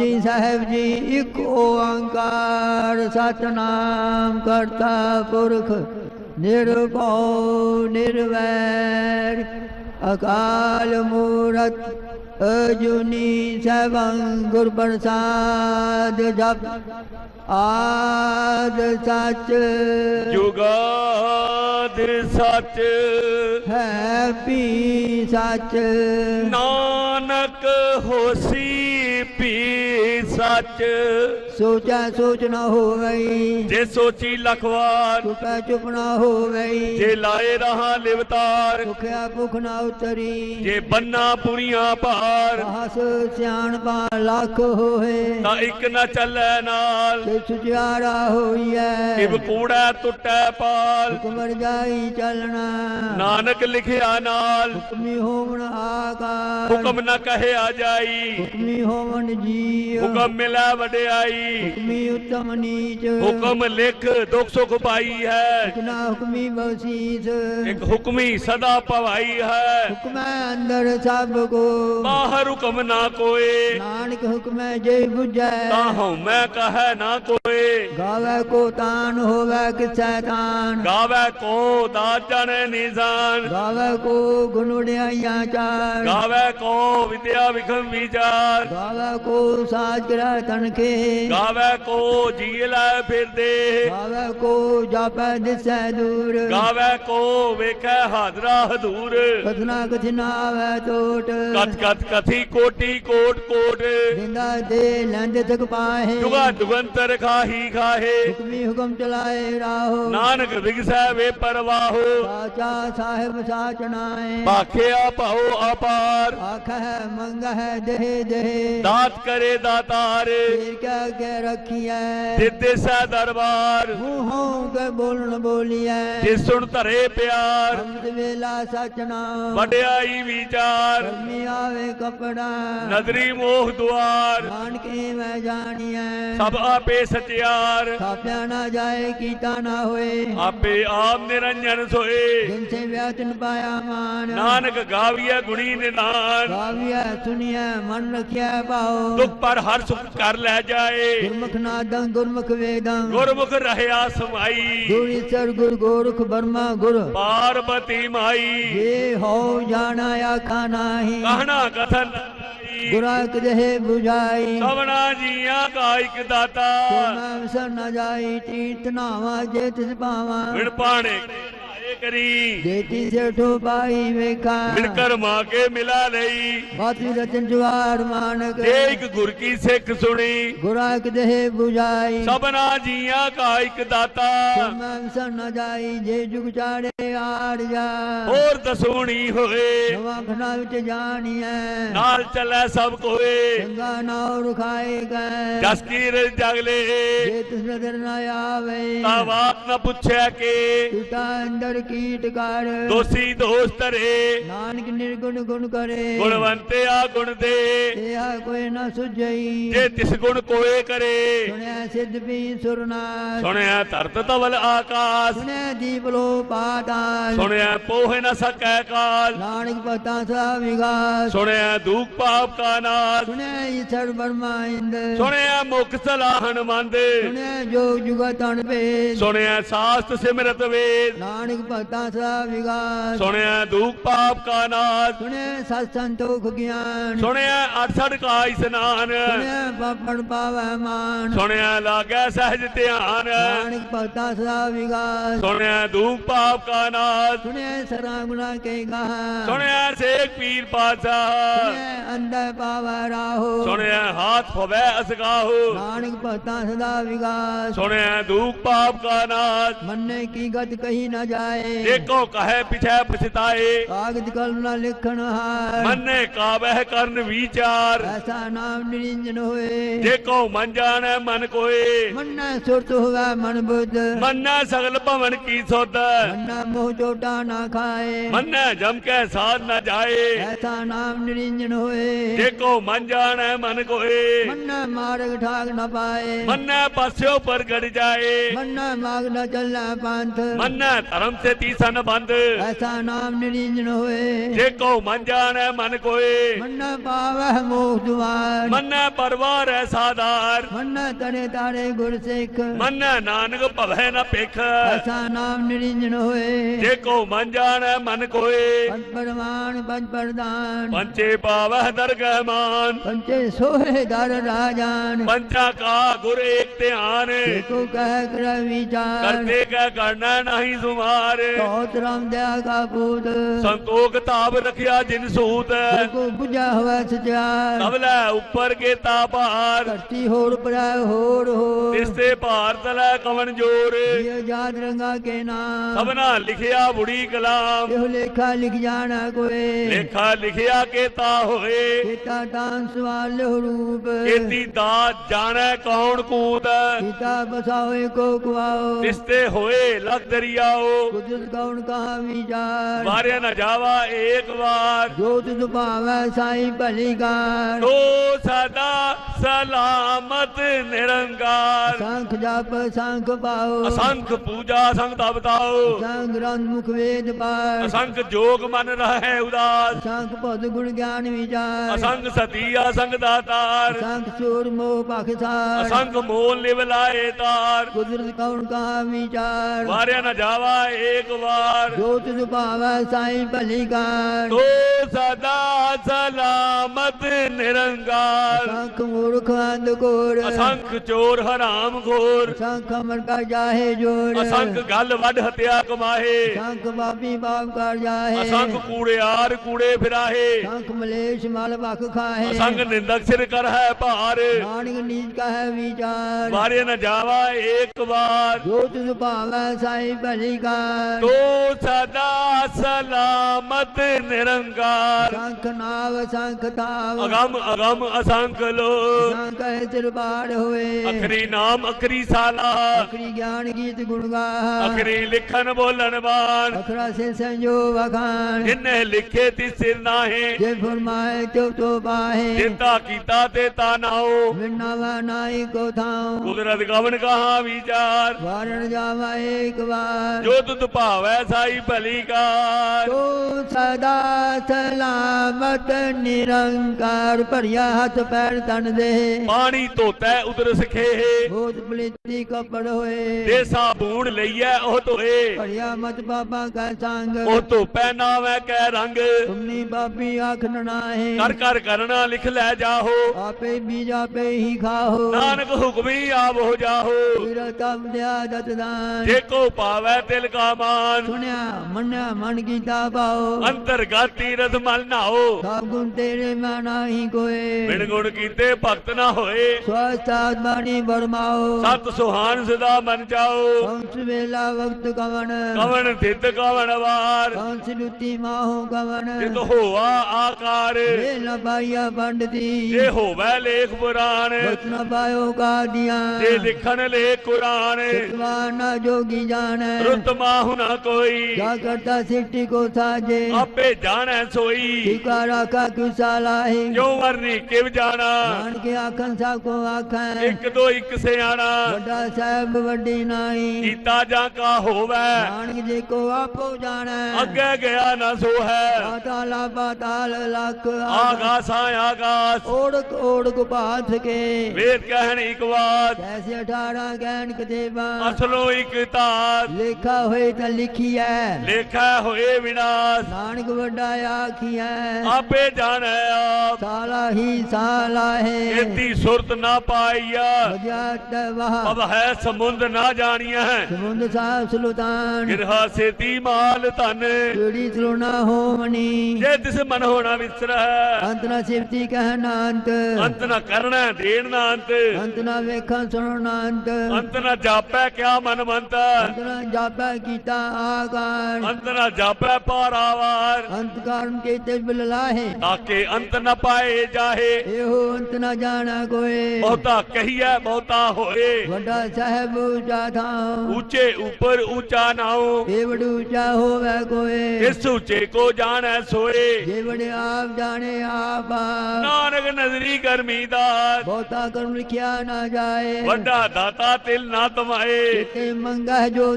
ਜਪਜੀ ਸਾਹਿਬ ਜੀ ਇੱਕ ਓੰਕਾਰ ਸਤਨਾਮ ਕਰਤਾ ਪੁਰਖ ਨਿਰਭਉ ਨਿਰਵੈਰ ਅਕਾਲ ਮੂਰਤ ਅਜੂਨੀ ਸੈਭੰ ਗੁਰ ਪ੍ਰਸਾਦ ਜਪ ਆਦ ਸੱਚ। ਜੁਗਾਦ ਸੱਚ। ਹੈ ਵੀ ਸੱਚ। ਨਾਨਕ ਹੋਸੀ ਪੀ ਸੱਚ ਸੋਚੈ ਸੋਚ ਨ ਹੋਵਈ ਜੇ ਸੋਚੀ ਲਖਵਾਰ ਚੁਪੈ ਚੁਪ ਨ ਹੋਵਈ ਜੇ ਲਾਏ ਰਹਾ ਲਿਵਤਾਰ ਭੁਖਿਆ ਭੁਖ ਨ ਉਤਰੀ ਜੇ ਬੰਨਾ ਪੁਰੀਆਂ ਭਾਰ ਹਸ ਸਿਆਣਪਾ ਲੱਖ ਹੋਏ ਤਾਂ ਇੱਕ ਨਾ ਚੱਲੈ ਨਾਲ। ਤੇ ਸੁਚਿਆਰਾ ਹੋਈਐ। ਕਿਵ ਕੂੜਾ ਟੁੱਟੈ ਪਾਲ। ਹੁਕਮ ਜਾਈ ਚੱਲਣਾ। ਨਾਨਕ ਲਿਖਿਆ ਨਾਲ। ਹੁਕਮੀ ਹੋਵਣ ਆਕਾਰ ਹੁਕਮ ਨਾ ਕਹਿਆ ਜਾਈ। ਹੁਕਮੀ ਹੋਵਣ ਜੀਵ। ਹੁਕਮ ਮਿਲੈ ਵਡਿਆਈ। ਹੁਕਮੀ ਉਤਮ ਨੀਚ। ਹੁਕਮ ਲਿਖ ਦੁਖ ਸੁਖ ਪਾਈ ਹੈ। ਇਕਨਾ ਹੁਕਮੀ ਬਖਸ਼ੀਸ। ਇੱਕ ਹੁਕਮੀ ਸਦਾ ਭਵਾਈ ਹੈ। ਹੁਕਮੈ ਅੰਦਰ ਸਭ ਕੋ। ਬਾਹਰ ਹੁਕਮ ਨਾ ਕੋਏ। ਨਾਨਕ ਹੁਕਮੈ ਜੇ 부ਜੈ ਤਾਂ ਹਉ ਮੈਂ ਕਹੈ ਨਾ ਕੋਏ। ਗਾਵੇ ਕੋ ਤਾਨ ਹੋਵੇ ਕਿਸੈ ਤਾਨ। ਗਾਵੇ ਕੋ ਦਾਜਨ ਨਿਜ਼ਾਨ ਗਾਵੇ ਕੋ ਗੁਣੜਿਆਈਆਂ ਚਾਰ। ਗਾਵੇ ਕੋ ਵਿਦਿਆ ਵਿਖਮ ਵਿਚਾਰ। ਗਾਵੇ ਕੋ ਸਾਜ ਕਰਾ ਤਨਖੇ। ਗਾਵੇ ਕੋ ਜੀ ਲੈ ਫਿਰਦੇ ਗਾਵੇ ਕੋ ਜਾਪੈ ਦਿਸੈ ਦੂਰ ਗਾਵੇ ਕੋ ਵੇਖੈ ਹਾਜ਼ਰਾ ਹਦੂਰ ਕਥਨਾ ਕਥਿਨਾ ਆਵੈ ਟੋਟ ਕਤ ਕਤ ਕਥੀ ਕੋਟੀ ਕੋਟ ਕੋਟ ਦਿੰਦਾ ਦੇ ਲੈਂਦੇ ਤਕ ਪਾਹੇ ਜੁਗਾ ਜੁਗੰਤਰ ਖਾਹੀ ਖਾਹੇ ਹੁਕਮੀ ਹੁਕਮ ਚਲਾਏ ਰਾਹੋ ਨਾਨਕ ਵਿਗਸੈ ਵੇ ਪਰਵਾਹੋ ਸਾਚਾ ਸਾਹਿਬ ਸਾਚਣਾਏ ਭਾਖਿਆ ਭਾਉ ਅਪਾਰ ਆਖੈ ਮੰਗਹਿ ਦੇਹ ਦੇਹ ਦਾਤ ਕਰੇ ਦਾਤਾਰ ਫੇਰ ਕਿਆ ਕੇ ਰੱਖੀਐ। ਦਿੱਦੇ ਸੈ ਦਰਬਾਰ ਮੂੰਹੋਂ ਕੇ ਬੋਲਣ ਬੋਲੀਐ। ਜੇ ਸੁਣ ਧਰੇ ਪਿਆਰ ਅੰਮ੍ਰਿਤ ਵੇਲਾ ਸਚਨਾ ਵਡਿਆਈ ਵਿਚਾਰ। ਕਰਮੀ ਆਵੇ ਕਪੜਾ। ਨਦਰੀ ਮੋਹ ਦੁਆਰ। ਨਾਨਕੇ ਮੈਂ ਜਾਣੀਐ। ਸਭ ਆਪੇ ਸਚਿਆਰ। ਥਾਪਿਆ ਨਾ ਜਾਏ ਕੀਤਾ ਨਾ ਹੋਏ। ਆਪੇ ਆਪ ਨਿਰੰਜਨ ਸੋਏ। ਜਿਨ ਸੇ ਵਿਆਤਨ ਪਾਇਆ ਮਾਨ ਨਾਨਕ ਗਾਵੀਐ ਗੁਣੀ ਨਿਦਾਨ। ਗਾਵੀਐ ਸੁਣੀਐ ਮਨ ਰਖਿਆ ਭਾਉ। ਦੁਖ ਪਰ ਹਰ ਸੁਖ ਕਰ ਲੈ ਜਾਏ। ਗੁਰਮੁਖ ਨਾਦੰ ਗੁਰਮੁਖ ਵੇਦੰ। ਗੁਰਮੁਖ ਰਹਿਆ ਸਮਾਈ। ਗੁਰੀ ਸਰ ਗੁਰ ਗੋਰਖ ਬਰਮਾ ਗੁਰ। ਪਾਰਬਤੀ ਮਾਈ। ਜੇ ਹੋ ਜਾਣਾ ਆਖਾ ਨਾਹੀ। ਕਹਣਾ ਕਥਨ। ਗੁਰਾ ਕਦੇ 부ਝਾਈ ਸਭਨਾ ਜੀਆਂ ਕਾ ਇਕ ਦਾਤਾ। ਮੈਂ ਵਿਸਰ ਨ ਜਾਈ ਤੀਰਥ ਨਾਵਾ ਜੇ ਤਿਸ ਪਾਵਾਂ ਵਿਣ ਪਾਣੇ ਕਰੀ। ਪਾਈ ਵੇਖਾ। ਵਿਣ ਕਰਮਾ ਕੇ ਮਿਲਾ ਲਈ। ਬਾਤੀ ਰਚਨ ਜਵਾਰ ਮਾਨਕ। ਜੇ ਇੱਕ ਗੁਰ ਕੀ ਸਿੱਖ ਸੁਣੀ। ਗੁਰਾ ਕਦੇ 부ਝਾਈ ਸਭਨਾ ਜੀਆਂ ਕਾ ਇਕ ਦਾਤਾ। ਮੈਂ ਵਿਸਰ ਨ ਜਾਈ ਜੇ ਜੁਗ ਚਾੜੇ ਆੜ ਜਾ। ਹੋਰ ਦਸੂਣੀ ਹੋਏ ਗਏ ਜਸ ਕੀ ਤਿਸ ਨਦਰ ਨ ਆਵੇ। ਤਾਂ ਕੀਟ ਕਰ। ਦੋਸੀ ਦੋਸਤ ਧਰੇ। ਨਾਨਕ ਨਿਰਗੁਣ ਗੁਣ ਕਰੇ। ਗੁਣਵੰਤੇ ਆ ਗੁਣ ਦੇ। ਇਹ ਕੋਈ ਨਾ ਸੁਝਈ। ਜੇ ਤਿਸ ਗੁਣ ਕੋਏ ਕਰੇ। ਸੁਣਿਆ ਸਿੱਧ ਵੀ ਸੁਰਨਾਥ ਸੁਣਿਆ ਧਰਤ ਤਵਲ ਆਕਾਸ। ਸੁਣਿਆ ਦੀਪ ਲੋ ਪਾਤਾਲ ਸੁਣਿਆ ਪੋਹ ਨ ਸਕੈ ਕਾਲ। ਨਾਨਕ ਪਤਾ ਸਾ ਵਿਗਾਸ। ਸੁਣਿਆ ਦੂਖ ਪਾਪ ਕਾ ਨਾਸ। ਸੁਣਿਆ ਈਸ਼ਰ ਬਰਮਾ ਇੰਦ। ਸੁਣਿਆ ਮੁਖ ਸਲਾਹਣ ਮੰਦ। ਸੁਣਿਆ ਜੋ ਜੁਗਾ ਤਨ ਭੇਦ ਸੁਣਿਆ ਸਾਸਤ ਸਿਮਰਤ ਵੇਦ। ਨਾਨਕ ਪਤਾ ਸਾ ਵਿਗਾਸ ਸੁਣਿਆ ਦੂਖ ਪਾਪ ਕਾ ਨਾਸ ਸੁਣਿਆ ਸਤ ਸੰਤੋਖ ਗਿਆਨ ਸੁਣਿਆ 68 ਕਾ ਇਸਨਾਨ ਸੁਣਿਆ ਪਾਪੜ ਪਾਵੈ ਮਾਨ ਸੁਣਿਆ ਲਾਗੈ ਸਹਿਜ ਧਿਆਨ ਨਾਨਕ ਪਤਾ ਸਾ ਵਿਗਾਸ ਸੁਣਿਆ ਦੂਖ ਪਾਪ ਕਾ ਨਾਸ ਸੁਣਿਆ ਸਰਾ ਗੁਨਾ ਕੇ ਗਾ ਸੁਣਿਆ ਸੇਖ ਪੀਰ ਪਾਤਸ਼ਾਹ ਸੁਣਿਆ ਅੰਦਰ ਪਾਵੈ ਰਾਹੋ ਸੁਣਿਆ ਹਾਥ ਫਵੈ ਅਸਗਾਹੋ ਨਾਨਕ ਪਤਾ ਸਦਾ ਵਿਗਾਸ ਸੁਣਿਆ ਦੂਖ ਪਾਪ ਕਾ ਨਾਸ ਮੰਨੇ ਕੀ ਗਤ ਕਹੀ ਨਾ ਜਾਏ ਦੇਖੋ ਕਹੈ ਪਿਛੈ ਪਛਤਾਏ। ਕਾਗਜ ਕਲਮ ਨਾ ਲਿਖਣ ਹਾਰ। ਮੰਨੇ ਕਾਬਹਿ ਕਰਨ ਵਿਚਾਰ। ਐਸਾ ਨਾਮ ਨਿਰੰਜਨ ਹੋਏ। ਦੇਖੋ ਮਨ ਜਾਣੈ ਮਨ ਕੋਏ। ਮੰਨਾ ਸੁਰਤ ਹੋਵੇ ਮਨ ਬੁੱਧ। ਮੰਨੈ ਸਗਲ ਭਵਨ ਕੀ ਸੁਧ। ਮੰਨਾ ਮੋਹ ਚੋਟਾ ਨਾ ਖਾਏ। ਮੰਨੈ ਜਮ ਕੈ ਸਾਧ ਨ ਜਾਏ। ਐਸਾ ਨਾਮ ਨਿਰੰਜਨ ਹੋਏ। ਦੇਖੋ ਮਨ ਜਾਣੈ ਮਨ ਕੋਏ। ਮੰਨਾ ਮਾਰਗ ਠਾਕ ਨਾ ਪਾਏ। ਮੰਨੈ ਪਾਸਿਓ ਪਰ ਗੜ ਜਾਏ। ਮੰਨਾ ਮਾਗ ਨਾ ਚੱਲੈ ਪੰਥ। ਮੰਨੈ ਧਰਮ ਸੇ ਤੀਸਨ ਬੰਦ ਐਸਾ ਨਾਮ ਨਿਰੰਜਨ ਹੋਏ। ਜੇ ਕੋ ਮਨ ਜਾਣੈ ਮਨ ਕੋਏ। ਮਨ ਪਾਵਹਿ ਮੋਹ ਦੁਆਰ। ਮੰਨੈ ਪਰਵਾਰ ਹੈ ਸਾਧਾਰ। ਮਨ ਤਰੇ ਤਾਰੇ ਗੁਰ ਸਿੱਖ। ਮੰਨੈ ਨਾਨਕ ਭਵੈ ਨ ਭਿਖ। ਐਸਾ ਨਾਮ ਨਿਰੰਜਨ ਹੋਏ। ਜੇ ਕੋ ਮਨ ਜਾਣੈ ਮਨ ਕੋਏ। ਪੰਜ ਪਰਮਾਨ ਪੰਜ ਪਰਦਾਨ। ਪੰਚੇ ਪਾਵਹਿ ਦਰਗਹਿ ਮਾਨ। ਪੰਚੇ ਸੋਹੇ ਦਰ ਰਾਜਾਨ। ਪੰਚਾ ਕਾ ਗੁਰ ਏਕ ਧਿਆਨ। ਏਕੋ ਕਹਿ ਕਰ ਵਿਚਾਰ। ਕਰਤੇ ਕੈ ਕਰਨਾ ਨਹੀਂ ਸੁਮਾਰ। ਬਹੁਤ ਰਾਮ ਦਇਆ ਕਾ ਪੂਤ। ਸੰਤੋਖ ਤਾਪ ਰਖਿਆ ਜਿਨ ਸੂਤ। ਕੋ 부ਝਾ ਹੋਵੇ ਸਚਿਆਰ ਕਬਲੇ ਉੱਪਰ ਕੇ ਤਾਪਾਰ ਧਰਤੀ ਹੋਰ ਪਰੈ ਹੋਰ ਹੋ ਤਿਸਤੇ ਭਾਰਤ ਲੈ ਕਵਨ ਜੋਰ। ਇਹ ਜਾਤ ਰੰਗਾ ਕੇ ਨਾਮ। ਸਭਨਾ ਲਿਖਿਆ ਬੁੜੀ ਕਲਾਮ। ਇਹੋ ਲੇਖਾ ਲਿਖ ਜਾਣਾ ਕੋਏ। ਲੇਖਾ ਲਿਖਿਆ ਕੇਤਾ ਹੋਏ ਕੀਤਾ ਤਾਂ ਸਵਾਲ ਰੂਪ। ਕੀਤੀ ਦਾਤ ਜਾਣੈ ਕੌਣ ਕੂਤ। ਕੀਤਾ ਬਸਾਓਏ ਕੋ ਕੁਆਓ ਤਿਸਤੇ ਹੋਏ ਲਖ ਦਰਿਆਓ। ਕੁਦਰਤ ਕੌਣ ਕਹਾ ਵਿਚਾਰ ਵਾਰਿਆ ਨ ਜਾਵਾ ਏਕ ਵਾਰ। ਜੋ ਤੁਧ ਭਾਵੈ ਸਾਈ ਭਲੀ ਕਾਰ ਤੋ ਸਦਾ ਸਲਾਮਤ ਨਿਰੰਕਾਰ ਸੰਖ ਜਪ ਸੰਖ ਪਾਓ। ਅਸੰਖ ਪੂਜਾ ਸੰਗ ਤਪਤਾਓ। ਸੰਗ ਗ੍ਰੰਥ ਮੁਖ ਵੇਦ ਪਾਠ। ਅਸੰਖ ਜੋਗ ਮਨ ਰਹੈ ਉਦਾਸ। ਸੰਖ ਪਦ ਗੁਣ ਗਿਆਨ ਵਿਚਾਰ। ਅਸੰਖ ਸਤੀ ਅਸੰਖ ਦਾਤਾਰ। ਸੰਖ ਚੋਰ ਮੋਹ ਪਖਸਾਰ ਅਸੰਖ ਮੋਲ ਲਿਵ ਲਾਏ ਤਾਰ। ਕੁਦਰਤ ਕੌਣ ਕਹਾ ਵਿਚਾਰ। ਵਾਰਿਆ ਨ ਜਾਵਾ ਏਕ ਵਾਰ। ਜੋ ਤੁਧ ਭਾਵੈ ਸਾਈ ਭਲੀ ਕਾਰ ਤੋ ਸਦਾ ਸਲਾਮਤ ਨਿਰੰਕਾਰ ਸੰਖ ਮੂਰਖ ਅੰਧਕੋਰ ਅਸੰਖ ਚੋਰ ਹਰਾਮ ਖੋਰ ਸੰਖ ਅਮਰ ਕਾ ਜਾਹੇ ਜੋੜ। ਅਸੰਖ ਗੱਲ ਵੱਡ ਹਤਿਆ ਕਮਾਹੇ। ਸੰਖ ਬਾਪੀ ਬਾਪ ਕਰ ਜਾਹੇ। ਅਸੰਖ ਕੂੜਿਆਰ ਕੂੜੇ ਫਿਰਾਹੇ। ਸੰਖ ਮਲੇਸ਼ ਮਲ ਵਖ ਖਾਹੇ। ਅਸੰਖ ਨਿੰਦਕ ਸਿਰ ਕਰ ਹੈ ਭਾਰ। ਨਾਨਕ ਨੀਚ ਕਹੈ ਵਿਚਾਰ। ਵਾਰੇ ਨ ਜਾਵਾ ਏਕ ਵਾਰ। ਜੋ ਤੁਧ ਭਾਵੈ ਸਾਈ ਭਲੀ ਕਾਰ ਤੋ ਸਦਾ ਸਲਾਮਤ ਨਿਰੰਕਾਰ। ਸੰਖ ਨਾਵ ਸੰਖ ਤਾਵ। ਅਗੰਮ ਅਗੰਮ ਅਸੰਖ ਲੋ ਸੰਖ ਹੈ ਦਰਬਾਰ ਹੋਏ। ਅਖਰੀ ਨਾਮ ਅਖਰੀ ਸਾਲਾ। ਅਖਰੀ ਗਿਆਨ ਗੀਤ ਗੁਣ ਗਾਹਾ। ਅਖਰੀ ਲਿਖਣ ਬੋਲਣ ਬਾਣ ਅਖਰਾ ਸੇ ਸੰਜੋ ਵਖਾਨ ਜਿਨੇ ਲਿਖੇ ਤੀ ਸਿਰ ਨਾਹੇ। ਜੇ ਫਰਮਾਏ ਤਿਉ ਤੋ ਬਾਹੇ। ਜਿਤਾ ਕੀਤਾ ਤੇ ਤਾ ਨਾਓ। ਮਿਰਨਾ ਵਾ ਨਾਈ ਕੋ ਥਾਉ। ਕੁਦਰਤ ਗਵਨ ਕਹਾ ਵਿਚਾਰ ਵਾਰਣ ਜਾਵਾ ਏਕ ਵਾਰ। ਜੋ ਤੁਧ ਭਾਵੈ ਸਾਈ ਭਲੀ ਕਾਰ। ਤੋ ਸਦਾ ਸਲਾਮਤ ਨਿਰੰਕਾਰ ਭਰਿਆ ਹੱਥ ਪੈਰ ਤਨ ਦੇ। ਪਾਣੀ ਧੋਤੈ ਉਦਰ ਸਖੇ ਬਹੁਤ ਪਲੀਤੀ ਕਪੜ ਹੋਏ। ਦੇ ਸਾਬੂਣ ਲਈਐ ਉਹ ਧੋਏ। ਭਰਿਆ ਮਤ ਬਾਬਾ ਕਾ ਸੰਗ। ਉਹ ਧੋਪੈ ਨਾਵੈ ਕੈ ਰੰਗ। ਤੁਮਨੀ ਬਾਬੀ ਆਖ ਨਾਹੇ। ਕਰ ਕਰ ਕਰਨਾ ਲਿਖ ਲੈ ਜਾਹੋ। ਆਪੇ ਬੀਜ ਆਪੇ ਹੀ ਖਾਹੋ। ਨਾਨਕ ਹੁਕਮੀ ਆਪ ਹੋ ਜਾਹੋ। ਤੇਰਾ ਤਮ ਦਿਆ ਦਤਦਾਨ ਜੇ ਕੋ ਪਾਵੈ ਤਿਲ ਕਾ ਮਾਨ ਸੁਣਿਆ ਮੰਨਿਆ ਮਨ ਕੀਤਾ ਪਾਓ ਅੰਤਰਗਤ ਤੀਰਥ ਮਲ ਨਾਓ। ਸਭ ਗੁਣ ਤੇਰੇ ਮਾ ਨਾਹੀ ਕੋਏ। ਬਿਨ ਗੁਣ ਕੀਤੇ ਭਗਤ ਨਾ ਹੋਏ। ਸਵਸਤਾਤ ਬਾਣੀ ਬਰਮਾਓ ਸਤ ਸੁਹਾਨ ਸਦਾ ਮਨ ਚਾਓ। ਹੰਸ ਵੇਲਾ ਵਕਤ ਕਵਨ ਕਵਨ ਥਿਤ ਕਵਨ ਵਾਰ। ਹੰਸ ਲੁੱਟੀ ਮਾਹੋ ਕਵਨ ਜਿਤ ਹੋਆ ਆਕਾਰ। ਵੇ ਨ ਪਾਈਆ ਪੰਡਤੀ। ਜੇ ਹੋਵੈ ਲੇਖ ਪੁਰਾਣ। ਬਚਨ ਪਾਇਓ ਕਾਦੀਆਂ ਜੇ ਲਿਖਣ ਲੇ ਕੁਰਾਨ। ਸਤਵਾਨਾ ਜੋਗੀ ਜਾਣੈ। ਰੁੱਤ ਮਾਹੁ ਨਾ ਕੋਈ। ਜਾ ਕਰਤਾ ਸਿੱਟੀ ਕੋ ਸਾਜੇ। ਆਪੇ ਜਾਣੈ ਸੋਈ। ਟਿਕਾ ਰਾਖਾ ਕਿਉ ਸਾਲਾਹੀ ਜੋ ਵਰਨੀ ਕਿਵ ਜਾਣਾ। ਜਾਣ ਕੇ ਆਖਣ ਸਾ ਕੋ ਆਖੈ। ਇੱਕ ਦੋ ਇੱਕ ਸਿਆਣਾ। ਵੱਡਾ ਸਾਹਿਬ ਵੱਡੀ ਨਾਹੀ ਕੀਤਾ ਜਾਂ ਕਾ ਹੋਵੈ। ਨਾਨਕ ਜੀ ਕੋ ਆਪੋ ਜਾਣੈ। ਅੱਗੇ ਗਿਆ ਨਾ ਸੋ ਹੈ ਪਾਤਾਲਾ ਪਾਤਾਲ ਲਖ ਆਗਾਸਾਂ ਆਗਾਸ। ਓੜਕ ਓੜਕ ਬਾਥ ਕੇ। ਵੇਦ ਕਹਿਣ ਇੱਕ ਵਾਰ ਐਸੇ 18 ਗੈਣ ਕਤੇਬਾ ਅਸਲੋ ਇੱਕ ਤਾਰ ਲੇਖਾ ਹੋਏ ਤਾਂ ਲਿਖੀਐ। ਲੇਖਾ ਹੋਏ ਵਿਨਾਸ਼। ਨਾਨਕ ਵੱਡਾ ਆਖੀਐ। ਆਪੇ ਜਾਣੈ ਆਪ। ਸਾਲਾ ਹੀ ਸਾਲਾ ਹੈ। ਇਤੀ ਸੁਰਤ ਨਾ ਪਾਈਆ ਵਜਤ ਵਹ। ਅਬ ਹੈ ਸਮੁੰਦ ਨਾ ਜਾਣੀਐ। ਸਮੁੰਦ ਸਾਹਿਬ ਸੁਲਤਾਨ। ਗਿਰਹਾ ਸੇਤੀ ਮਾਲ ਧਨ। ਕਿਹੜੀ ਸਰੋਣਾ ਹੋਵਣੀ? ਜੇ ਤਿਸ ਮਨ ਹੋਣਾ ਵਿਸਰੈ। ਅੰਤ ਨਾ ਸਿਫਤੀ ਕਹਿ ਨਾ ਅੰਤ ਅੰਤ ਨਾ ਕਰਣਾ ਦੇਣ ਨਾ ਅੰਤ ਅੰਤ ਨਾ ਵੇਖਾਂ ਸੁਣਨਾ ਅੰਤ ਅੰਤ ਨਾ ਜਾਪੈ ਕਿਆ ਮਨ ਮੰਤ। ਅੰਤ ਨਾ ਜਾਪੈ ਕੀਤਾ ਆਕਾਰ ਅੰਤ ਨਾ ਜਾਪੈ ਪਾਰਾਵਾਰ ਅੰਤ ਕਾਰਨ ਕੀਤੇ ਬਿਲ ਲਾਹੇ ਤਾਕੇ ਅੰਤ ਨ ਪਾਏ ਜਾਹੇ ਇਹੋ ਅੰਤ ਨਾ ਜਾਣਾ ਕੋਏ ਬਹੁਤਾ ਕਹੀਐ ਬਹੁਤਾ ਹੋਏ ਵੱਡਾ ਸਾਹਿਬ ਉੱਚਾ ਥਾਂ ਉੱਚੇ ਉੱਪਰ ਉੱਚਾ ਨਾਉ ਇਹ ਵਡ ਉੱਚਾ ਹੋਵੇ ਕੋਏ ਇਸ ਉੱਚੇ ਕੋ ਜਾਣੈ ਸੋਏ ਜੇ ਵਡ ਆਪ ਜਾਣੇ ਆਪ ਨਾਨਕ ਨਜ਼ਰੀ ਗਰਮੀ ਦਾਤ ਬਹੁਤਾ ਕਰਮ ਲਿਖਿਆ ਨਾ ਜਾਏ ਜਾਏ ਵੱਡਾ ਦਾਤਾ ਤਿਲ ਨਾ ਤਮਾਏ ਕਿਤੇ ਮੰਗਾ ਜੋ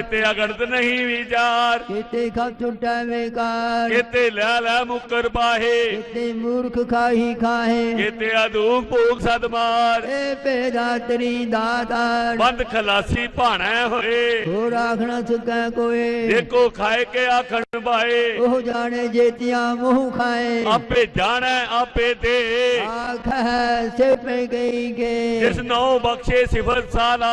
ਕਿਤੇ ਅਗੜਤ ਨਹੀਂ ਵਿਚਾਰ ਕਿਤੇ ਖਪ ਛੁੱਟਾ ਵੇਕਾਰ ਕਿਤੇ ਲੈ ਲੈ ਮੁਕਰ ਪਾਹੇ ਕਿਤੇ ਮੂਰਖ ਖਾਹੀ ਖਾਹੇ। ਕਿਤੇ ਅਦੂਕ ਭੂਖ ਸਦਮਾਰ ਏ ਪੇਦਾ ਤਰੀ ਦਾਤਾਰ ਬੰਦ ਖਲਾਸੀ ਭਾਣਾ ਹੋਏ। ਹੋਰ ਆਖਣਾ ਸੁਕੈ ਕੋਏ। ਦੇਖੋ ਖਾਏ ਕੇ ਆਖਣ ਬਾਏ ਉਹ ਜਾਣੇ ਜੇਤੀਆਂ ਮੂੰਹ ਖਾਏ। ਆਪੇ ਜਾਣੈ ਆਪੇ ਦੇ। ਆਖੈ ਸੇ ਪੈ ਗਈ ਕੇ ਜਿਸ ਨੌ ਬਖਸ਼ੇ ਸਿਫਤ ਸਾਲਾ।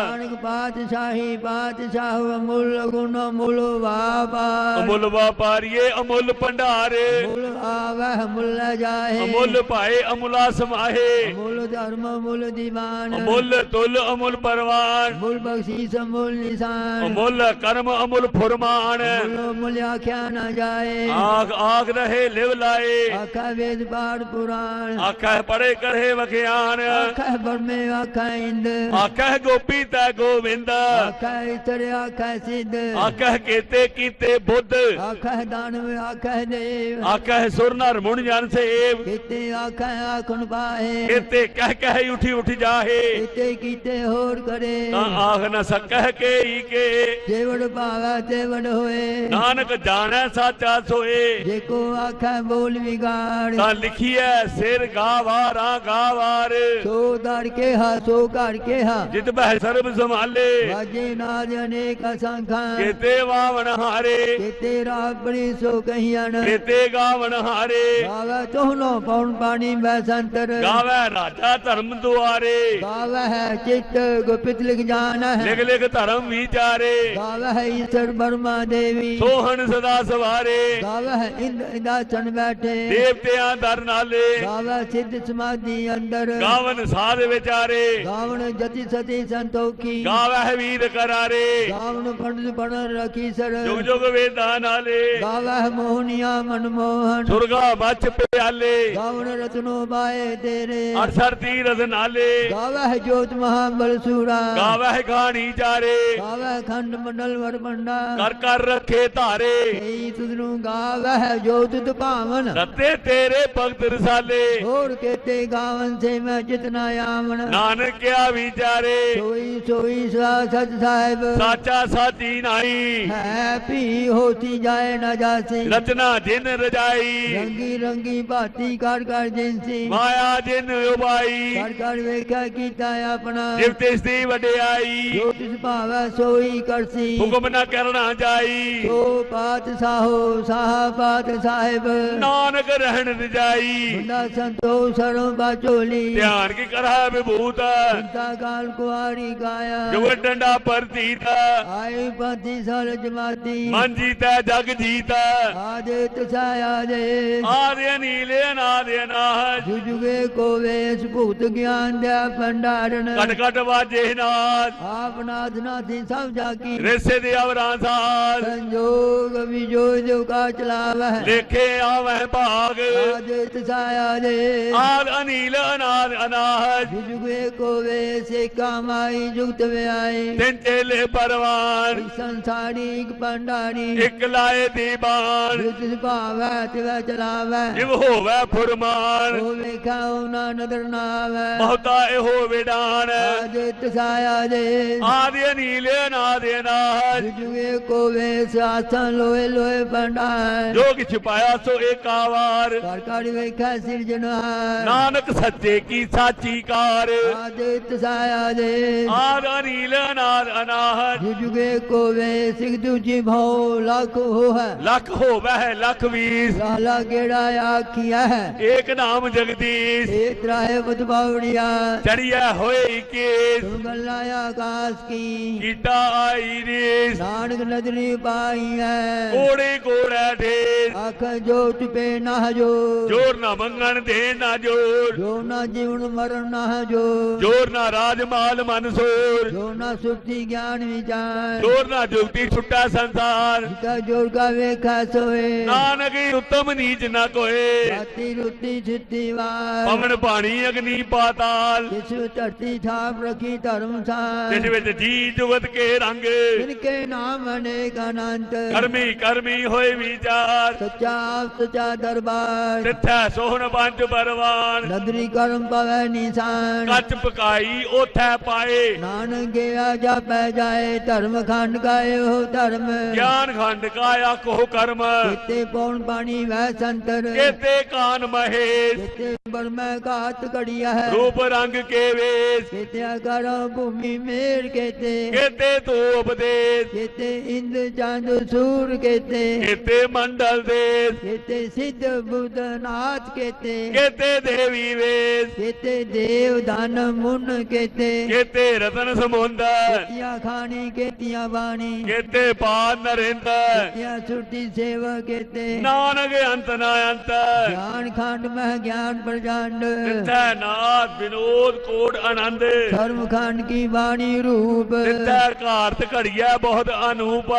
ਨਾਨਕ ਬਾਦਸ਼ਾਹੀ ਬਾਦਸ਼ਾਹ ਅਮੁੱਲ ਗੁਣ ਮੁੱਲ ਵਾਪਾ ਅਮੁੱਲ ਵਪਾਰੀਏ ਅਮੁੱਲ ਭੰਡਾਰ। ਮੁੱਲ ਆਵਹਿ ਮੁੱਲ ਜਾਏ ਅਮੁੱਲ ਭਾਏ ਅਮੁਲਾ ਸਮਾਹੇ ਮੁੱਲ ਧਰਮ ਮੁੱਲ ਦੀਵਾਨ। ਅਮੁੱਲ ਤੁਲ ਅਮੁੱਲ ਪਰਵਾਨ। ਮੁੱਲ ਬਖਸ਼ੀਸ ਮੁੱਲ ਨਿਸ਼ਾਨ। ਅਮੁੱਲ ਕਰਮ ਅਮੁੱਲ ਫੁਰਮਾਨ। ਮੁੱਲ ਮੁੱਲ ਆਖਿਆ ਨਾ ਜਾਏ। ਆਖ ਆਖ ਰਹੇ ਲਿਵ ਲਾਏ। ਆਖਾ ਵੇਦ ਬਾੜ ਪੁਰਾਣ। ਆਖੈ ਪੜੇ ਕਰੇ ਵਖਿਆਨ। ਆਖਾ ਬਰਮੇ ਆਖਾ ਇੰਦ। ਆਖੈ ਗੋਪੀ ਤੈ ਗੋਵਿੰਦ। ਆਖਾ ਇਤਰ ਆਖਾ ਸਿੱਧ। ਆਖੈ ਕੀਤੇ ਕੀਤੇ ਬੁੱਧ। ਆਖਾ ਦਾਨਵ ਆਖਾ ਦੇਵ। ਆਖੈ ਸੁਰ ਨਰ ਮੁਣ ਜਨ ਸੇਵ। ਕਿਤੇ ਆਖਾ ਆਖਣ ਪਾਏ ਕੀਤੇ ਕਹਿ ਕਹਿ ਉਠੀ ਉਠ ਜਾਹੇ। ਕਿਤੇ ਕੀਤੇ ਹੋਰ ਕਰੇ। ਤਾਂ ਆਖ ਨ ਸਕਹਿ ਕੇ ਹੀ ਕੇ। ਜੇਵੜ ਭਾਵੈ ਤੇਵੜ ਹੋਏ। ਨਾਨਕ ਜਾਣੈ ਸਾਚਾ ਸੋਏ। ਜੇ ਕੋ ਆਖਾ ਬੋਲ ਵਿਗਾੜ ਤਾਂ ਲਿਖੀਐ ਸਿਰ ਗਾਵਾਰਾਂ ਗਾਵਾਰ। ਸੋ ਦਰ ਕੇ ਹਾ ਸੋ ਘਰ ਕੇ ਹਾ ਜਿਤ ਬਹਿ ਸਰਬ ਸੰਭਾਲੇ। ਵਾਜੇ ਨਾਦ ਅਨੇਕ ਸੰਖਾਂ ਕੀਤੇ ਵਾਵਣ ਹਾਰੇ। ਕਿਤੇ ਰਾਬੜੀ ਸੋ ਕਹੀਣ ਕੀਤੇ ਗਾਵਣ ਹਾਰੇ। ਗਾਵੇ ਤੋਹਨੋ ਪਉਣ ਪਾਣੀ ਮੈਂ ਸੰਤਰ। ਗਾਵੈ ਰਾਜਾ ਧਰਮ ਦੁਆਰੇ। ਗਾਵੇ ਹੈ ਚਿੱਤ ਗੁਪਿਤ ਲਿਖ ਜਾਣ। ਹੈ ਲਿਖ ਲਿਖ ਧਰਮ ਵਿਚਾਰੇ। ਗਾਵੇ ਹੈ ਈਸ਼ਰ ਬਰਮਾ ਦੇਵੀ। ਸੋਹਣ ਸਦਾ ਸਵਾਰੇ। ਗਾਵੇ ਇੰਦ ਇੰਦਾਸਨ ਬੈਠੇ। ਦੇਵਤਿਆਂ ਦਰ ਨਾਲੇ। ਗਾਵੇ ਸਿੱਧ ਸਮਾਧੀ ਅੰਦਰ। ਗਾਵਨ ਸਾਧ ਵਿਚਾਰੇ। ਗਾਵਣ ਜਤੀ ਸਤੀ ਸੰਤੋਖੀ। ਗਾਵਹਿ ਵੀਰ ਕਰਾਰੇ। ਗਾਵਣ ਪੰਡਿਤ ਬਣ ਰਖੀ ਸਰ। ਜੁਗ ਜੁਗ ਵੇਦਾਂ ਨਾਲੇ। ਗਾਵੇ ਮੋਹਨੀਆ ਮਨਮੋਹਨ। ਸੁਰਗਾ ਬਚ ਪਿਆਲੇ। ਗਾਵਣ ਰਤਨੋ ਬਾਏ ਤੇਰੇ। ਅਰਸਰ ਤੀਰਥ ਨਾਲੇ। ਗਾਵੇ ਜੋਤ ਮਹਾਬਲ ਸੂਰਾ। ਗਾਵਹਿ ਗਾਣੀ ਚਾਰੇ। ਗਾਵੇ ਖੰਡ ਮੰਡਲ ਵਰ ਮੰਡਾ ਕਰ ਕਰ ਰੱਖੇ ਧਾਰੇ। ਕਈ ਤੁਧਨੂੰ ਗਾਵੇ ਜੋਤ ਦੁਪਾਵਨ ਰੱਤੇ ਤੇਰੇ ਭਗਤ ਰਸਾਲੇ। ਹੋਰ ਕੇਤੇ ਗਾਵਨ ਸੇ ਮੈਂ ਜਿਤਨਾ ਆਵਣ। ਨਾਨਕ ਕਿਆ ਵਿਚਾਰੇ ਸੋਈ ਸੋਈ ਸਾ ਸਚ ਸਾਹਿਬ। ਸਾਚਾ ਸਾਚੀ ਨਾਈ ਹੈ ਭੀ ਹੋਤੀ ਜਾਏ ਨਾ ਜਾਸੀ। ਰਚਨਾ ਜਿਨ ਰਜਾਈ। ਰੰਗੀ ਰੰਗੀ ਭਾਤੀ ਕਰ ਕਰ ਜਿੰਸੀ। ਮਾਇਆ ਜਿਨ ਉਬਾਈ। ਕਰ ਕਰ ਵੇਖਿਆ ਕੀਤਾ ਆਪਣਾ। ਜਿਵ ਤਿਸ ਦੀ ਵਡਿਆਈ। ਜੋ ਤਿਸ ਭਾਵੈ ਸੋਈ ਕਰਸੀ। ਹੁਕਮ ਨਾ ਕਰਨਾ ਜਾਈ। ਸੋ ਪਾਤ ਸਾਹੋ ਸਾਹ ਪਾਤ ਸਾਹਿਬ ਨਾਨਕ ਰਹਿਣ ਰਜਾਈ। ਬੰਦਾ ਸੰਤੋ ਸਰੋਂ ਬਾਚੋਲੀ ਧਿਆਨ ਕੀ ਕਰੈ ਵਿਭੂਤ ਚਿੰਤਾ ਕਾਲ ਕੁਆਰੀ ਗਾਇਆ। ਜੁਗ ਡੰਡਾ ਪਰਤੀਤ। ਆਈ ਪੰਥੀ ਸਲ ਜਮਾਤੀ। ਮਨ ਜੀਤੈ ਜਗ ਜੀਤ। ਆਦੇ ਤਸਾਇਆ ਦੇ ਆਦਿ ਨੀਲੇ ਅਨਾਦਿ ਅਨਾਹਜ ਜੁਜੁਗੇ ਕੋ ਵੇਸ ਭੂਤ ਗਿਆਨ ਦਾ ਭੰਡਾਰਨ। ਕਟ ਕਟ ਵਾਜੇ ਨਾਦ। ਆਪ ਨਾਥ ਨਾਥੀ ਸਭ ਜਾਕੀ। ਰੇਸੇ ਦੇ ਅਵਰਾਂ ਸਾਧ ਸੰਜੋਗ ਵਿਜੋ ਜੋ ਕਾ ਚਲਾਵੈ ਲੇਖੇ ਆਵਹਿ ਭਾਗ ਆਦੇ ਤਸਾਇਆ ਦੇ ਆਦ ਅਨੀਲ ਅਨਾਦ ਅਨਾਹਜ ਜੁਜੁਗੇ ਕੋ ਵੇਸ ਕਾਮਾਈ ਜੁਗਤ ਵਿਆਈ ਤਿੰਨ ਚੇਲੇ ਪਰਵਾਨ ਸੰਸਾਰੀ ਇੱਕ ਭੰਡਾਰੀ ਇੱਕ ਲਾਏ ਦੀਵਾਨ ਜਿਸ ਭਾਵੈ ਤਿਵੈ ਚਲਾਵੈ ਜਿਵ ਹੋਵੇ ਫੁਰਮਾਨ ਉਹ ਵੇਖਾ ਉਹਨਾਂ ਨਦਰ ਨਾਵੈ ਬਹੁਤਾ ਇਹੋ ਵਿਡਾਨ ਆਦੇ ਤਸਾਇਆ ਦੇ ਆਦਿ ਅਨੀਲ ਅਨਾਦ ਅਨਾਹਜ ਜੁਗੇ ਕੋ ਵੇਸ ਆਸਨ ਲੋਏ ਲੋਏ ਭੰਡਾਰ। ਜੋ ਕਿਛ ਪਾਇਆ ਸੋ ਏਕਾਵਾਰ ਕਰ ਕਰ ਵੇਖਾ ਸਿਰਜਣਹਾਰ ਨਾਨਕ ਸੱਚੇ ਕੀ ਸਾਚੀ ਕਾਰ। ਆਦੇ ਤਸਾਇਆ ਦੇ। ਆਦ ਅਨੀਲ ਅਨਾਦ ਅਨਾਹਜ ਜੁਗੇ ਕੋ ਵੇਸ ਇੱਕ ਦੂਜੀ ਭਉ ਲਖ ਹੋ ਹੈ ਲੱਖ ਹੋਵੇ ਲੱਖ ਵੀਸ। ਲਾਲਾ ਗੇੜਾ ਆਖਿਆ ਹੈ ਏਕ ਨਾਮ ਜਗਦੀਸ਼। ਏ ਤਰਾਏ ਬਦਬਾਵੜੀਆ ਚੜਿਆ ਹੋਏ ਕੇਸ ਗੱਲਾਂ ਆਕਾਸ਼ ਕੀ। ਕੀਤਾ ਆਈ ਰੀਸ। ਨਾਨਕ ਨਦਰੀ ਪਾਈ ਹੈ ਕੋੜੇ ਕੋੜਾ ਢੇਰ ਆਖ ਜੋ ਚੁਪੇ ਨਾ ਜੋ ਜੋਰ ਨਾ ਮੰਗਣ ਦੇ ਨਾ ਜੋਰ। ਜੋ ਨਾ ਜੀਵਨ ਮਰਨ ਨਾ ਜੋ ਜੋਰ ਨਾ ਰਾਜ ਮਾਲ ਮਨਸੂਰ ਜੋ ਨਾ ਸੁਰਤੀ ਗਿਆਨ ਵਿਚਾਰ। ਜੋਰ ਨਾ ਜੁਗਤੀ ਛੁੱਟਾ ਸੰਸਾਰ। ਜਿਤਾ ਜੋਰ ਕਾ ਵੇਖਾ ਸੋਏ। ਨਾਨਕ ਉਤਮ ਨੀਚ ਨਾ ਕੋਏ। ਰਾਤੀ ਰੁੱਤੀ ਛਿੱਤੀ ਵਾਰ। ਪਵਨ ਪਾਣੀ ਅਗਨੀ ਪਾਤਾਲ। ਜਿਸ ਧਰਤੀ ਥਾਪ ਰਖੀ ਧਰਮ ਸਾਰ। ਜਿਸ ਵਿੱਚ ਜੀ ਜੁਗਤ ਕੇ ਰੰਗ। ਜਿਨਕੇ ਨਾਮ ਅਨੇਕ ਅਨੰਤ। ਕਰਮ ਧਰਮੀ ਕਰਮੀ ਹੋਏ ਵਿਚਾਰ ਸੱਚਾ ਸੱਚਾ ਦਰਬਾਰ। ਤਿੱਥੈ ਸੋਹਣ ਪੰਜ ਪਰਵਾਨ ਨਦਰੀ ਕਰਮ ਪਵੈ ਨਿਸ਼ਾਨ। ਕੱਚ ਪਕਾਈ ਉਥੈ ਪਾਏ। ਨਾਨਕ ਗਿਆ ਜਾਪੈ ਜਾਏ ਧਰਮ ਖੰਡ ਗਾਇਓ ਧਰਮ। ਗਿਆਨ ਖੰਡ ਕਾਇਆ ਕੋ ਕਰਮ। ਕਿਤੇ ਪੌਣ ਪਾਣੀ ਵੈ ਸੰਤਰ। ਕੇਤੇ ਕਾਨ ਮਹੇਸ਼। ਕਿਤੇ ਬਰਮੈ ਘਾਤ ਘੜੀਆ ਹੈ। ਰੂਪ ਰੰਗ ਕੇ ਵੇਸ਼ ਕਿਤੇ ਅਗਰ ਭੂਮੀ ਮੇਰ ਕਿਤੇ। ਕੇਤੇ ਤੂੰ ਉਪਦੇਸ਼ ਕਿਤੇ ਇੰਦ ਚੰਦ ਸੂਰ ਮੰਡਲ ਦੇਸ਼ ਕਿਤੇ ਸਿੱਧ ਬੁੱਧ ਨਾਥ ਕਿਤੇ। ਕੇਤੇ ਦੇਵੀ ਵੇਸ਼ ਕਿਤੇ ਦੇਵ ਧਨ ਮੁਨ ਕਿਤੇ। ਕੇਤੇ ਰਤਨ ਸਮੁੰਦਰ। ਕਿਤਿਆ ਖਾਣੀ ਕਿਤਿਆ ਬਾਣੀ। ਕੇਤੇ ਪਾਨ ਨਰਿੰਦਰ। ਕਿਤਿਆ ਛੁੱਟੀ ਸੇਵਾ ਕਿਤੇ। ਨਾਨਕ ਅੰਤ ਨਾ ਅੰਤ ਗਿਆਨ ਖੰਡ ਮਹਿ ਗਿਆਨ ਨਾਥ ਵਿਨੋਦ ਕੋਟ ਆਨੰਦ। ਧਰਮ ਖੰਡ ਕੀ ਬਾਣੀ ਰੂਪ। ਤਿੱਥੈ ਘਾਰਤ ਘੜੀਐ ਬਹੁਤ ਅਨੂਪ।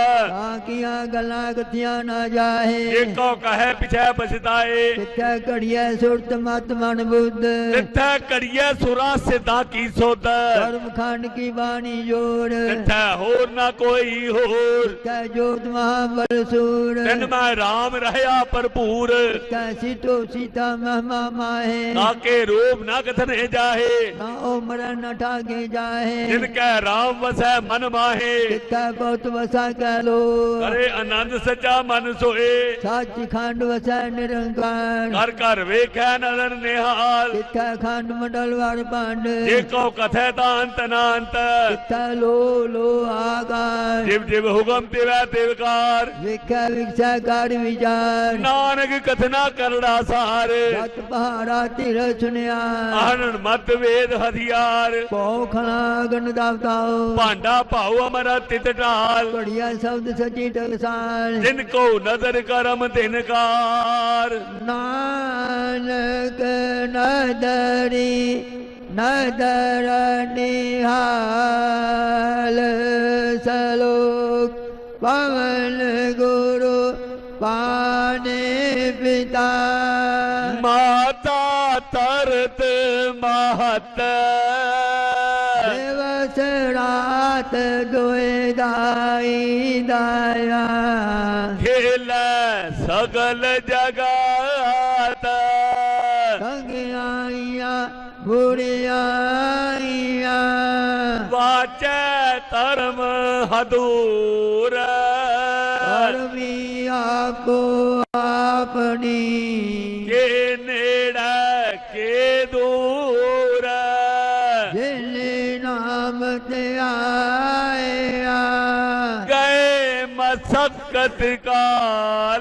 ਕੀਆਂ ਗੱਲਾਂ ਕਥੀਆਂ ਨਾ ਜਾਹੇ। ਏਕੋ ਕਹੈ ਪਿਛੈ ਪਛਤਾਏ। ਕਿੱਥੇ ਘੜੀਐ ਸੁਰਤ ਮਤ ਮਨ ਬੁੱਧ। ਤਿੱਥੈ ਘੜੀਐ ਸੁਰਾ ਸਿਧਾ ਕੀ ਸੋਧ। ਧਰਮ ਖੰਡ ਕੀ ਬਾਣੀ ਜੋੜ। ਤਿੱਥੈ ਹੋਰ ਨਾ ਕੋਈ ਹੋਰ। ਕੈ ਜੋਤ ਮਹਾਬਲ ਸੂਰ। ਤਿਨ ਮੈਂ ਰਾਮ ਰਹਾ ਭਰਪੂਰ। ਕੈ ਸਿਟੋ ਸੀਤਾ ਮਹਿਮਾ ਮਾਹੇ। ਤਾਕੇ ਰੂਪ ਨਾ ਕਥਨੇ ਜਾਹੇ। ਨਾ ਉਹ ਮਰਨ ਨ ਠਾਗੇ ਜਾਹੇ। ਜਿਨ ਕੈ ਰਾਮ ਵਸੈ ਮਨ ਮਾਹੇ। ਕਿੱਥੇ ਬਹੁਤ ਵਸਾ ਕੈ ਲੋ ਕਰੇ ਆਨੰਦ ਸੱਚਾ ਮਨ ਸੋਏ। ਸੱਚ ਖੰਡ ਵਸੈ ਨਿਰੰਕਾਰ। ਘਰ ਘਰ ਵੇਖੈ ਨਦਰ ਨਿਹਾਲ। ਕਿੱਥੇ ਖੰਡ ਮੰਡਲ ਵਰ ਪੰਡ ਜੇ ਕੋ ਕਥੈ ਤਾਂ ਅੰਤ ਨਾ ਅੰਤ। ਕਿੱਥੇ ਲੋ ਲੋ ਆਗਾਰ। ਜਿਵ ਜਿਵ ਹੁਕਮ ਤਿਵੈ ਤਿਵਕਾਰ ਵੇਖਿਆ ਵਿਖਸਾ ਕਾੜ ਵਿਚਾਰ। ਨਾਨਕ ਕਥਨਾ ਕਰੜਾ ਸਾਰ। ਸਤ ਪਹਾੜਾ ਧਿਰ ਸੁਨਿਆ ਆਨੰਦ ਮਤ ਵੇਦ ਹਥਿਆਰ। ਪਉ ਖਲਾ ਗਨ ਦਵਤਾਓ ਭਾਂਡਾ ਭਾਉ ਅਮਰ ਤਿਤ ਢਾਲ। ਘੜੀਆ ਸ਼ਬਦ ਸਚੀ ਟਕਸਾਲ ਜਿਨ ਕੋ ਨਦਰ ਕਰਮ ਤਿਨਕਾਰ ਨਾਨਕ ਨਦਰੀ ਨਦਰ ਨਿਹਾਲ ਸਲੋਕ ਪਵਨ ਗੁਰੂ ਪਾਣੇ ਪਿਤਾ। ਮਾਤਾ ਤਰਤ ਮਹਤ। ਦਿਵਸ ਰਾਤ ਦੋਏ ਦਾਈ ਦਾਇਆ। ਵਾਚੈ ਧਰਮ ਹਦੂਰ। ਪਰਮੀ ਆਪੋ ਆਪਣੀ। ਕੇ ਨੇੜੇ ਕੇ ਦੂਰ। ਜਿਨ ਨਾਮ ਤੇ ਆਇਆ। ਗਏ ਮਸਕਤ ਕਾਲ